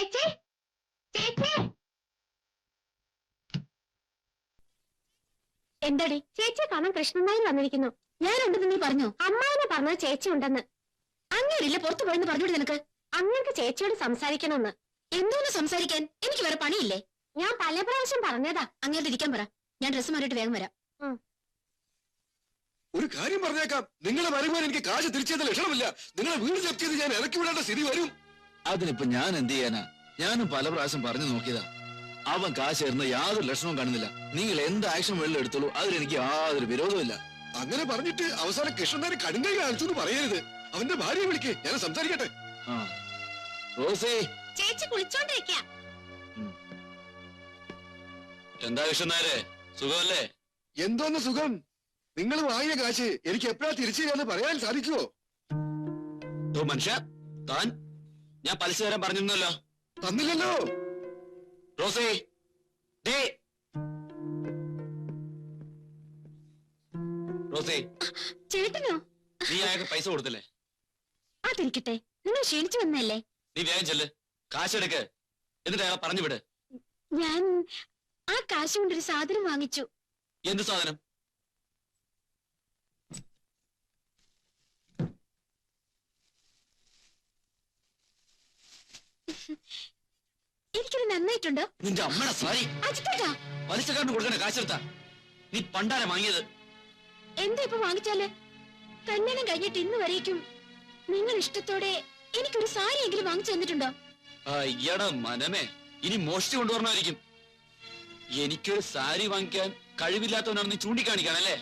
ചേച്ചി ചേച്ചി. എന്തടി? ചേച്ചിയെ കാണാൻ കൃഷ്ണൻ നായർ വന്നിരിക്കുന്നു. ഞാൻ ഉണ്ടെന്ന് നീ പറഞ്ഞു? അമ്മായിനെ പറഞ്ഞത് ചേച്ചി ഉണ്ടെന്ന്. അങ്ങേരില്ല പുറത്തു പോയെന്ന് പറഞ്ഞോട് നിനക്ക്? അങ്ങനെ ചേച്ചിയോട് സംസാരിക്കണമെന്ന്. എന്തോന്ന് സംസാരിക്കാൻ? എനിക്ക് വേറെ പണിയില്ലേ? ഞാൻ പല പ്രാവശ്യം പറഞ്ഞതാ. അങ്ങേരോട് ഇരിക്കാൻ പറ. ഞാൻ ഡ്രസ്സ് മാറിയിട്ട് വേഗം വരാം. ഒരു കാര്യം പറഞ്ഞേക്കാം. നിങ്ങളെ വരുമ്പോൾ എനിക്ക് കാശ് തിരിച്ചത് ലക്ഷണമില്ല നിങ്ങളെ വീട് ജപ്തി ചെയ്ത് ഞാൻ ഇറക്കി വിടേണ്ട സ്ഥിതി വരും. അതിനിപ്പോ ഞാൻ എന്ത് ചെയ്യാനാ? ഞാനും പല പ്രാവശ്യം പറഞ്ഞു നോക്കിയതാ. അവൻ കാശ് തരുന്ന യാതൊരു ലക്ഷണവും കാണുന്നില്ല. നിങ്ങൾ എന്ത് ആക്ഷൻ വെള്ളം എടുത്തോളൂ. അതിലെനിക്ക് യാതൊരു വിരോധമില്ല അങ്ങനെ പറഞ്ഞിട്ട് അവസാനം കൃഷ്ണനാരെ കടുങ്കൈ കാണിച്ചു പറയരുത്. അവന്റെ ഭാര്യയെ വിളിക്ക്. ഞാൻ സംസാരിക്കട്ടെ. ആ. റോസേ. ചേച്ചി കുളിച്ചോണ്ടിരിക്ക. എന്താ കൃഷ്ണനാരെ സുഖമല്ലേ? എന്തോന്ന് സുഖം? നിങ്ങൾ വാങ്ങിയ കാശ് എനിക്ക് എപ്പോഴാ തിരിച്ചു തരാന്ന് പറയാൻ സാധിക്കുമോ മനുഷ്യ താൻ ഞാൻ പലിശ തരാൻ പറഞ്ഞിരുന്നല്ലോ. തന്നില്ലല്ലോ. റോസേ ദേ. റോസേ ചേട്ടനോ? നീ അയാൾക്ക് പൈസ കൊടുത്തില്ലേ? അതിരിക്കട്ടെ നിങ്ങൾ ക്ഷീണിച്ചു വന്നല്ലേ നീ വേഗം ചെല്ല്. കാശെടുക്ക് എന്നിട്ട് അയാളെ പറഞ്ഞു വിട്. ഞാൻ ആ കാശ് കൊണ്ടൊരു സാധനം വാങ്ങിച്ചു. എന്ത് സാധനം? എനിക്കത് നന്നായിട്ടുണ്ട്. നിന്റെ അമ്മയുടെ സാരി. അജിത്തേട്ടാ പലിശക്കാരന് കൊടുക്കണ കാശെടുത്താ. നീ പണ്ടാരെ വാങ്ങിയത്? എന്താ ഇപ്പൊ വാങ്ങിച്ചാൽ? കല്യാണം കഴിഞ്ഞിട്ട് ഇന്ന് വരേക്കും. നിങ്ങൾ ഇഷ്ടത്തോടെ എനിക്കൊരു സാരി എങ്കിലും വാങ്ങിച്ചു തന്നിട്ടുണ്ടോ? അയ്യട മനമേ ഇനി മോഷ്ടി കൊണ്ടുവരണമായിരിക്കും. എനിക്കൊരു സാരി വാങ്ങിക്കാൻ കഴിവില്ലാത്തവനാണെന്ന് ചൂണ്ടിക്കാണിക്കാണല്ലേ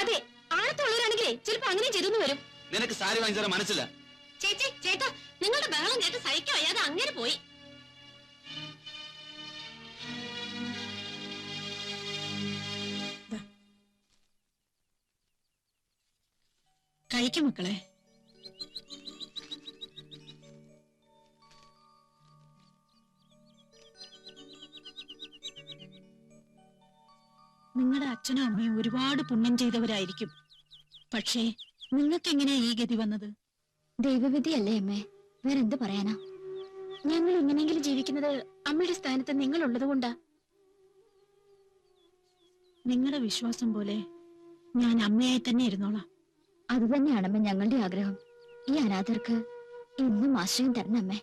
അതെ ആഴത്തുള്ളവരാണെങ്കിലേ ചിലപ്പോ അങ്ങനെ ചെയ്തെന്ന് വരും. നിനക്ക് സാരി വാങ്ങിച്ചാൽ മനസ്സില്ല ചേച്ചി ചേട്ടാ നിങ്ങളുടെ ബഹളം കേട്ട് സഹിക്കാൻ വയ്യാതെ അങ്ങനെ പോയി. കഴിക്കും മക്കളെ. നിങ്ങളുടെ അച്ഛനും അമ്മയും ഒരുപാട് പുണ്യം ചെയ്തവരായിരിക്കും. പക്ഷേ നിങ്ങൾക്ക് എങ്ങനെയാ ഈ ഗതി വന്നത്? ദൈവവിധിയല്ലേ അമ്മേ. വേറെന്ത് പറയാനാ? ഞങ്ങൾ എങ്ങനെയെങ്കിലും ജീവിക്കുന്നത് അമ്മയുടെ സ്ഥാനത്ത് നിങ്ങൾ ഉള്ളതുകൊണ്ടാ നിങ്ങളുടെ വിശ്വാസം പോലെ ഞാൻ അമ്മയായി തന്നെ ഇരുന്നോളാം. അത് തന്നെയാണമ്മ ഞങ്ങളുടെ ആഗ്രഹം. ഈ അനാഥർക്ക് ഇന്നും ആശ്രയം തരണം അമ്മേ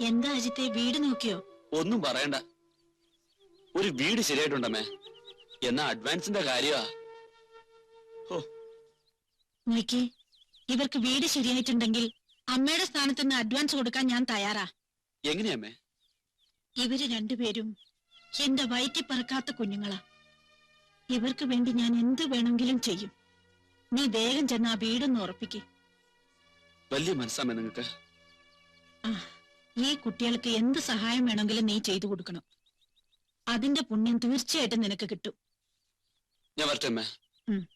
എന്താ അജിത്തെ വീട് നോക്കിയോ? ഒന്നും പറയണ്ട. ഒരു വീട് ശരിയായിട്ടുണ്ടമ്മേ. എന്നാ അഡ്വാൻസിന്റെ കാര്യമാ. നോക്കി ഇവർക്ക് വീട് ശരിയായിട്ടുണ്ടെങ്കിൽ അമ്മയുടെ സ്ഥാനത്ത് നിന്ന് അഡ്വാൻസ് കൊടുക്കാൻ ഞാൻ തയ്യാറാ. എങ്ങനെയമ്മേ? ഇവർ രണ്ടുപേരും എന്റെ വയറ്റി പറക്കാത്ത കുഞ്ഞുങ്ങളാ. ഇവർക്ക് വേണ്ടി ഞാൻ എന്ത് വേണമെങ്കിലും ചെയ്യും. നീ വേഗം ചെന്ന് ആ വീടൊന്ന് ഉറപ്പിക്ക്. വലിയ മനസ്സാമേ നിങ്ങൾക്ക്. ആ ഈ കുട്ടികൾക്ക് എന്ത് സഹായം വേണമെങ്കിലും നീ ചെയ്തു കൊടുക്കണം. അതിന്റെ പുണ്യം തീർച്ചയായിട്ടും നിനക്ക് കിട്ടും. ഞാൻ വരട്ടെ അമ്മേ. ഉം.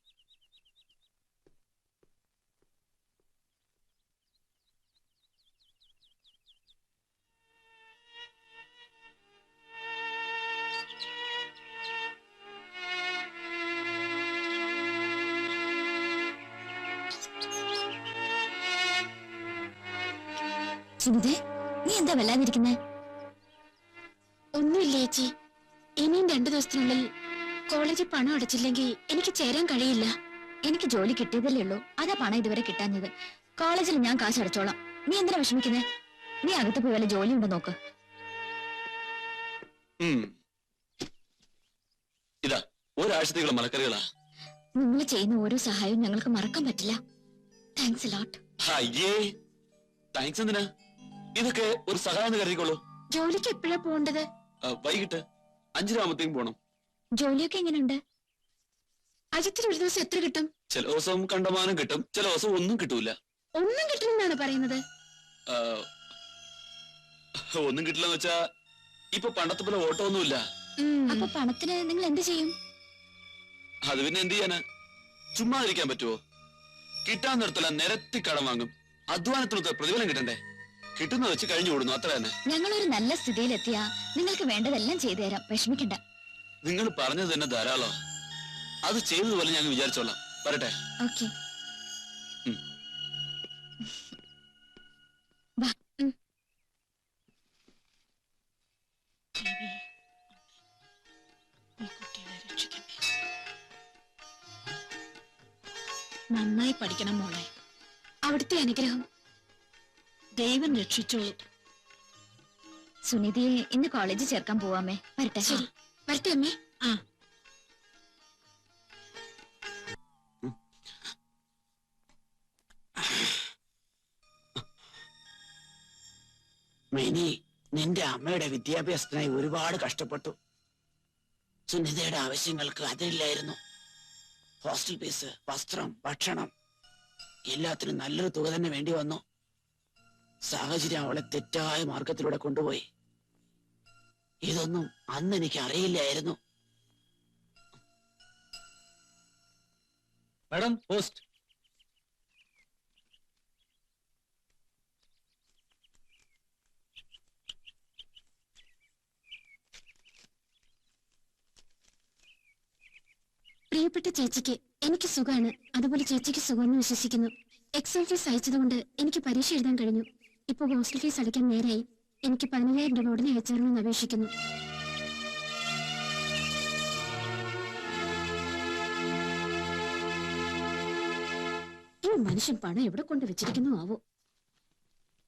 സുനിതേ നീ എന്താ വല്ലാതിരിക്കുന്നേ? ഒന്നുമില്ല ചേച്ചി. ഇനിയും രണ്ടു ദിവസത്തിനുള്ളിൽ കോളേജിൽ പണം അടച്ചില്ലെങ്കിൽ എനിക്ക് ചേരാൻ കഴിയില്ല. എനിക്ക് ജോലി കിട്ടിയതല്ലേ ഉള്ളൂ. അതാ പണം ഇതുവരെ കിട്ടാഞ്ഞത്. കോളേജിൽ ഞാൻ കാശ് അടച്ചോളാം. നീ എന്തിനാ വിഷമിക്കുന്നേ? നീ അകത്ത് പോയി വല്ല ജോലി ഉണ്ടോ നോക്ക്. ഇതാ ഒരാഴ്ചത്തേക്കുള്ള മലക്കറികളാ. നിങ്ങൾ ചെയ്യുന്ന ഓരോ സഹായവും ഞങ്ങൾക്ക് മറക്കാൻ പറ്റില്ല. താങ്ക്സ് ലോട്ട് അയ്യേ താങ്ക്സ് എന്തിനാ? ഇതൊക്കെ ഒരു സഹായം കരുതിക്കോളൂ. ജോലിക്ക് എപ്പോഴാ പോകേണ്ടത്? വൈകിട്ട് അഞ്ചരാകുമ്പത്തേക്കും പോണം. ജോലിയൊക്കെ എങ്ങനെയുണ്ട്? അജിത്തിന് ഒരു ദിവസം എത്ര കിട്ടും? ചില ദിവസം കണ്ടമാനം കിട്ടും ചില ദിവസം ഒന്നും കിട്ടൂല. ഒന്നും കിട്ടില്ലെന്നാണ് പറയുന്നത്. ഒന്നും കിട്ടില്ലെന്ന് വെച്ചാ ഇപ്പൊ പണ്ടത്തെ പോലെ ഓട്ടോ ഒന്നുമില്ല അപ്പൊ പണത്തിന് നിങ്ങൾ എന്ത് ചെയ്യും? അത് പിന്നെ എന്ത് ചെയ്യാന്? ചുമ്മാ ഇരിക്കാൻ പറ്റുമോ കിട്ടാൻ നിർത്തല നിരത്തി കടം വാങ്ങും. അധ്വാനത്തിനൊക്കെ പ്രതിഫലം കിട്ടണ്ടേ? കിട്ടുന്ന വെച്ച് കഴിഞ്ഞു കൂടുന്നു അത്ര തന്നെ. ഞങ്ങൾ ഒരു നല്ല സ്ഥിതിയിലെത്തിയ നിങ്ങൾക്ക് വേണ്ടതെല്ലാം ചെയ്തു തരാം വിഷമിക്കണ്ട. നിങ്ങൾ പറഞ്ഞത് തന്നെ ധാരാളം. അത് ചെയ്തതുപോലെ ഞങ്ങൾ വിചാരിച്ചോളാം. വരട്ടെ. ഓക്കെ. നന്നായി പഠിക്കണം മോളെ. അവിടുത്തെ അനുഗ്രഹം. ദൈവം രക്ഷിച്ചോളൂ സുനിധിയെ ഇന്ന് കോളേജിൽ ചേർക്കാൻ പോവാമേ. വരട്ടെ. ശരി. വരട്ടെ അമ്മേ. ആ. മിനി നിന്റെ അമ്മയുടെ വിദ്യാഭ്യാസത്തിനായി ഒരുപാട് കഷ്ടപ്പെട്ടു. സുനിതയുടെ ആവശ്യങ്ങൾക്ക് അതില്ലായിരുന്നു ഹോസ്റ്റൽ ഫീസ് വസ്ത്രം ഭക്ഷണം എല്ലാത്തിനും നല്ലൊരു തുക തന്നെ വേണ്ടി വന്നു. സാഹചര്യം അവളെ തെറ്റായ മാർഗത്തിലൂടെ കൊണ്ടുപോയി. ഇതൊന്നും അന്ന് എനിക്ക് അറിയില്ലായിരുന്നു മാഡം പോസ്റ്റ്. പ്രിയപ്പെട്ട ചേച്ചിക്ക് എനിക്ക് സുഖാണ്. അതുപോലെ ചേച്ചിക്ക് സുഖമെന്ന് വിശ്വസിക്കുന്നു. എക്സാം ഫീസ് അയച്ചതുകൊണ്ട് എനിക്ക് പരീക്ഷ എഴുതാൻ കഴിഞ്ഞു. ഇപ്പൊ ഹോസ്റ്റൽ ഫീസ് അടയ്ക്കാൻ നേരായി എനിക്ക് പതിനയ്യായിരം രൂപ ഉടനെ അയച്ചേരണമെന്ന് അപേക്ഷിക്കുന്നു ഈ മനുഷ്യൻ പണം എവിടെ കൊണ്ട് വെച്ചിരിക്കുന്നു ആവോ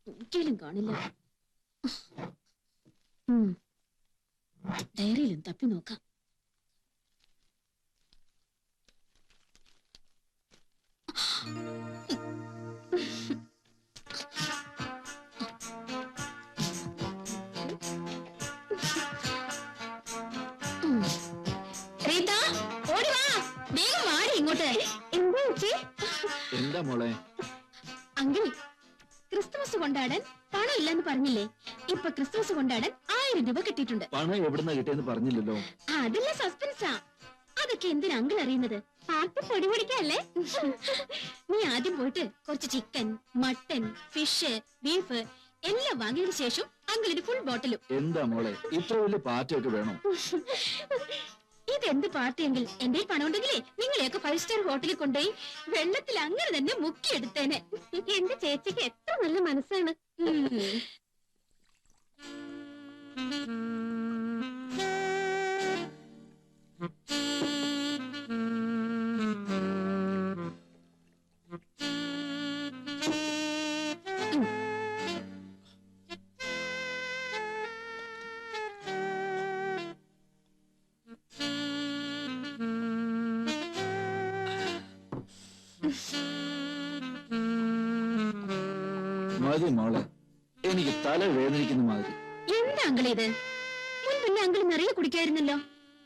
ഒരിക്കലും കാണില്ല. ഡയറിയിലും തപ്പി നോക്കാം ഉം. വേഗം വാടി ഇങ്ങോട്ട്. എന്താ ചേച്ചി? എന്താ മോളെ? അങ്കിൾ ക്രിസ്തുമസ് കൊണ്ടാടാൻ പണം ഇല്ലെന്ന് പറഞ്ഞില്ലേ? ഇപ്പൊ ക്രിസ്തുമസ് കൊണ്ടാടാൻ ആയിരം രൂപ കിട്ടിയിട്ടുണ്ട്. പണം എവിടുന്ന കിട്ടിയെന്ന് പറഞ്ഞില്ലല്ലോ. അതില്ല സസ്പെൻസാ. അതൊക്കെ എന്തിനാ അങ്കിൾ അറിയുന്നത്? പാർട്ടി പൊടി പൊടിക്കല്ലേ? നീ ആദ്യം പോയിട്ട് കുറച്ച് ചിക്കൻ മട്ടൻ ഫിഷ് ബീഫ് എല്ലാം വാങ്ങിയതിനു ശേഷം അങ്കിളിന് ഫുൾ ബോട്ടിലും എന്താ മോളെ? ഇത്ര വലിയ പാർട്ടിയൊക്കെ വേണം? ഇതെന്ത് പാർട്ടിയെങ്കിൽ? എന്റെ പണം ഉണ്ടെങ്കിലേ നിങ്ങളെയൊക്കെ ഫൈവ് സ്റ്റാർ ഹോട്ടലിൽ കൊണ്ടുപോയി വെള്ളത്തിൽ അങ്ങനെ തന്നെ മുക്കി മുക്കിയെടുത്തേനെ എന്റെ ചേച്ചിക്ക് എത്ര നല്ല മനസ്സാണ്. മതി മോളെ. എനിക്ക് തല വേദനിക്കുന്ന മാതിരി. എന്താ അങ്കിൾ ഇത്? മുൻപിന്റെ അങ്കിൾ നിറയെ കുടിക്കായിരുന്നല്ലോ.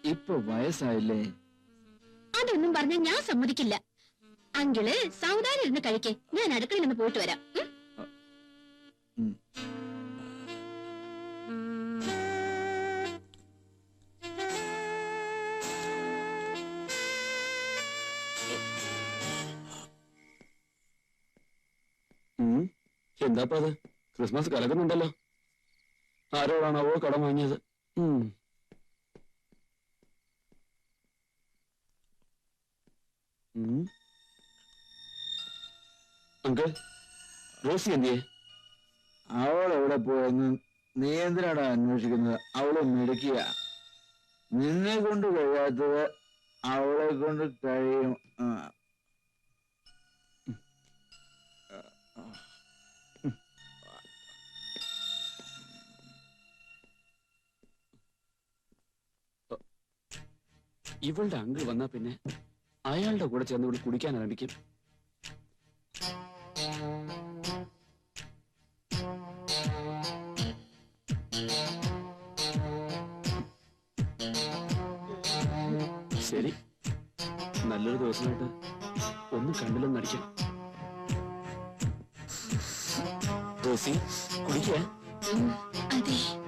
ഇപ്പൊ വയസ്സായില്ലേ? അതൊന്നും പറഞ്ഞ ഞാൻ സമ്മതിക്കില്ല. അങ്കിൾ സൗദാനിരുന്ന് കഴിക്കേ. ഞാൻ അടുക്കളയിൽ നിന്ന് പോയിട്ട് വരാം. ഉം. എന്താപ്പ അത് ക്രിസ്മസ് കലക്കുന്നുണ്ടല്ലോ ആരോടാണാവോ കടം വാങ്ങിയത്. അങ്കിൾ റോസി എന്തിയെ? അവൾ എവിടെ പോയെന്ന് നീ എന്തിനാടാ അന്വേഷിക്കുന്നത്? അവൾ മിടുക്കിയ. നിന്നെ കൊണ്ട് കഴിയാത്തത് അവളെ കൊണ്ട് കഴിയും. ഇവളുടെ അങ്കിൾ വന്നാ പിന്നെ അയാളുടെ കൂടെ ചേർന്ന് ഇവിടെ കുടിക്കാൻ ആരംഭിക്കും. ശരി. നല്ലൊരു ദിവസമായിട്ട് ഒന്ന് കണ്ടില്ലെന്ന് നടിക്കാം. ദോസി കുടിക്കേ? അതെ.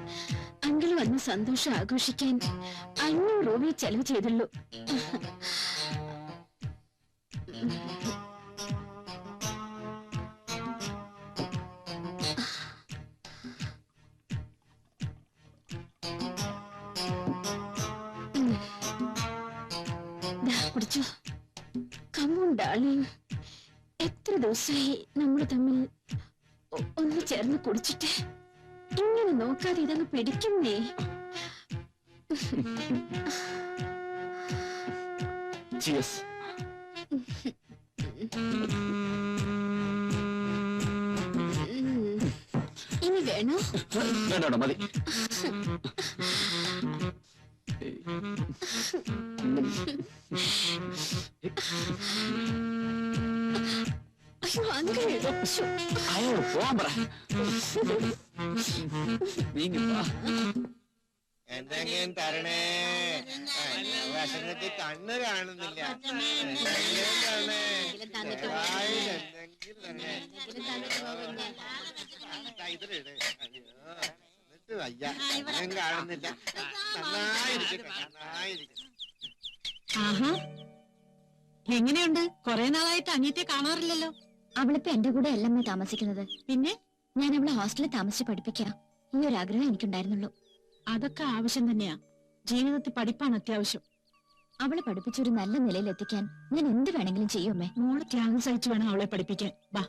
വന്ന് സന്തോഷം ആഘോഷിക്കാൻ അഞ്ഞൂറ് രൂപ ചെലവ് ചെയ്തുള്ളൂ. കുടിച്ചോ. കമ്മോൺ ഡാർലിംഗ് എത്ര ദിവസമായി നമ്മൾ തമ്മിൽ ഒന്ന് ചേർന്ന് കുടിച്ചിട്ട്? ഇങ്ങനെ നോക്കാതെ ഇതങ്ങ് പിടിക്കുന്നേ? ഇനി വേണോ? മതി. അയ്യോ അങ്ങനെ അയ്യോ പോവാൻ പറ. എന്തെങ്കിലും തരണേ. വിഷമത്തിൽ കണ്ണ് കാണുന്നില്ല. എന്നിട്ട് വയ്യ. ഞാൻ കാണുന്നില്ല. നന്നായിരിക്കട്ടെ നന്നായിരിക്കട്ടെ. ആഹാ. എങ്ങനെയുണ്ട്? കൊറേ നാളായിട്ട് അനിയത്തെ കാണാറില്ലല്ലോ. അവളിപ്പോ എന്റെ കൂടെ എല്ലാം താമസിക്കുന്നത്. പിന്നെ? ഞാൻ അവളെ ഹോസ്റ്റലിൽ താമസിച്ച് പഠിപ്പിക്കാം. ഈ ഒരു ആഗ്രഹം എനിക്കുണ്ടായിരുന്നുള്ളൂ. അതൊക്കെ ആവശ്യം തന്നെയാ. ജീവിതത്തിൽ പഠിപ്പാണ് അത്യാവശ്യം. അവളെ പഠിപ്പിച്ചൊരു നല്ല നിലയിൽ എത്തിക്കാൻ ഞാൻ എന്ത് വേണമെങ്കിലും ചെയ്യുമേ മോളെ ത്യാഗം സഹിച്ചു വേണം അവളെ പഠിപ്പിക്കാൻ. വാ.